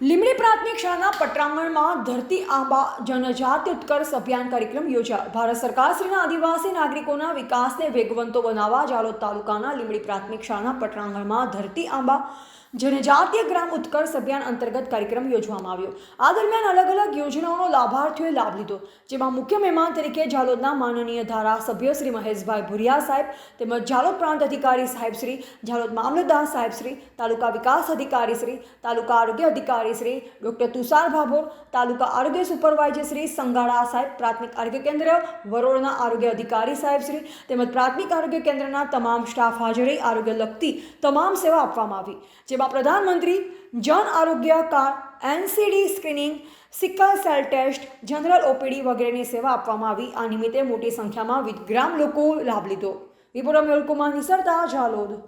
લીમડી પ્રાથમિક શાળાના પટ્રાંગણમાં ધરતી આંબા જનજાતિ ઉત્કર્ષ અભિયાન કાર્યક્રમ યોજાયો. ભારત સરકાર શ્રીના આદિવાસી નાગરિકોના વિકાસને વેગવંતો બનાવવા જાલોદ તાલુકાના લીમડી પ્રાથમિક શાળાના પટ્રાંગણમાં ધરતી આંબા જનજાતીય ગ્રામ ઉત્કર્ષ અભિયાન અંતર્ગત કાર્યક્રમ યોજવામાં આવ્યો. આ દરમિયાન અલગ અલગ યોજનાઓનો લાભાર્થીઓએ લાભ લીધો. જેમાં મુખ્ય મહેમાન તરીકે ઝાલોદના માનનીય ધારાસભ્ય શ્રી મહેશભાઈ ભુરિયા સાહેબ, તેમજ ઝાલોદ પ્રાંત અધિકારી સાહેબ શ્રી, ઝાલોદ મામલતદાર સાહેબ શ્રી, તાલુકા વિકાસ અધિકારી શ્રી, તાલુકા આરોગ્ય અધિકારી શ્રી, ડૉક્ટર તુષાર ભાભોર, તાલુકા આરોગ્ય સુપરવાઇઝર શ્રી સંગાડા સાહેબ, પ્રાથમિક આરોગ્ય કેન્દ્ર વરોડના આરોગ્ય અધિકારી સાહેબ શ્રી, તેમજ પ્રાથમિક આરોગ્ય કેન્દ્રના તમામ સ્ટાફ હાજરી, આરોગ્ય લગતી તમામ સેવા આપવામાં આવી. જેમાં પ્રધાનમંત્રી જન આરોગ્ય card, NCD screening sickle cell test, general OPD વગેરેની સેવા આપવામાં આવી. આ નિમિત્તે મોટી સંખ્યામાં ગ્રામ લોકો લાભ લીધો. રિપોર્ટર મેહુલ નિસરતા ઝાલોદ.